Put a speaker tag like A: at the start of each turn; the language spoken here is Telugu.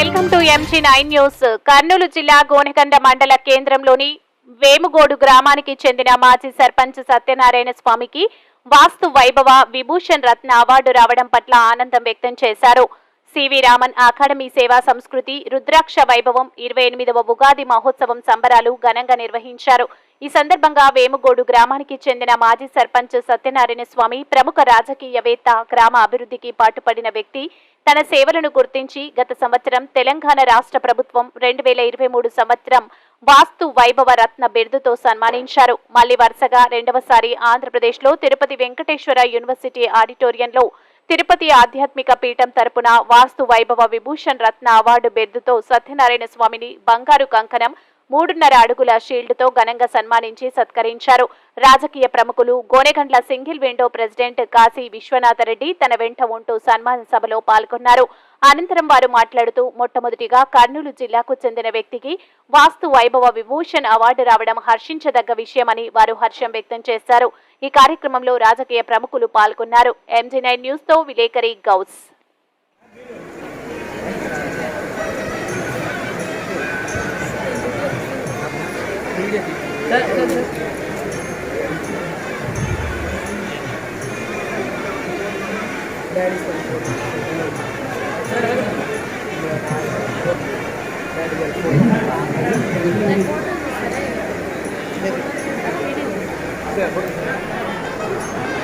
A: MG nine news. కర్నూలు జిల్లా గోనెకండ మండల కేంద్రంలోని వేముగోడు గ్రామానికి చెందిన మాజీ సర్పంచ్ సత్యనారాయణ స్వామికి వాస్తు వైభవ విభూషణ్ రత్న అవార్డు రావడం పట్ల ఆనందం వ్యక్తం చేశారు. సివి రామన్ అకాడమీ సేవా సంస్కృతి రుద్రాక్ష వైభవం ఇరవై ఎనిమిదవ ఉగాది మహోత్సవం సంబరాలు ఘనంగా నిర్వహించారు. ఈ సందర్భంగా వేముగోడు గ్రామానికి చెందిన మాజీ సర్పంచ్ సత్యనారాయణ స్వామి ప్రముఖ రాజకీయవేత్త గ్రామ అభివృద్ధికి పాటుపడిన వ్యక్తి తన సేవలను గుర్తించి గత సంవత్సరం తెలంగాణ రాష్ట్ర ప్రభుత్వం రెండు వేల ఇరవై మూడు సంవత్సరం వాస్తు వైభవ రత్న బిరుదుతో సన్మానించారు. మళ్ళీ వరుసగా రెండవసారి ఆంధ్రప్రదేశ్లో తిరుపతి వెంకటేశ్వర యూనివర్సిటీ ఆడిటోరియంలో తిరుపతి ఆధ్యాత్మిక పీఠం తరపున వాస్తు వైభవ విభూషణ్ రత్న అవార్డు బెద్దుతో సత్యనారాయణ స్వామిని బంగారు కంకణం మూడున్నర అడుగుల షీల్డ్తో ఘనంగా సన్మానించి సత్కరించారు. రాజకీయ ప్రముఖులు Gonegandla single window president Kashi Viswanatha Reddy తన వెంట ఉంటూ సన్మాన సభలో పాల్గొన్నారు. అనంతరం వారు మాట్లాడుతూ మొట్టమొదటిగా కర్నూలు జిల్లాకు చెందిన వ్యక్తికి వాస్తు వైభవ విభూషణ్ అవార్డు రావడం హర్షించదగ్గ విషయమని వారు హర్షం వ్యక్తం చేశారు. ఈ కార్యక్రమంలో రాజకీయ ప్రముఖులు పాల్గొన్నారు. ఎంజీ నైన్ న్యూస్తో విలేకరి Ghouse.
B: Sir, sir, sir. That is the That is the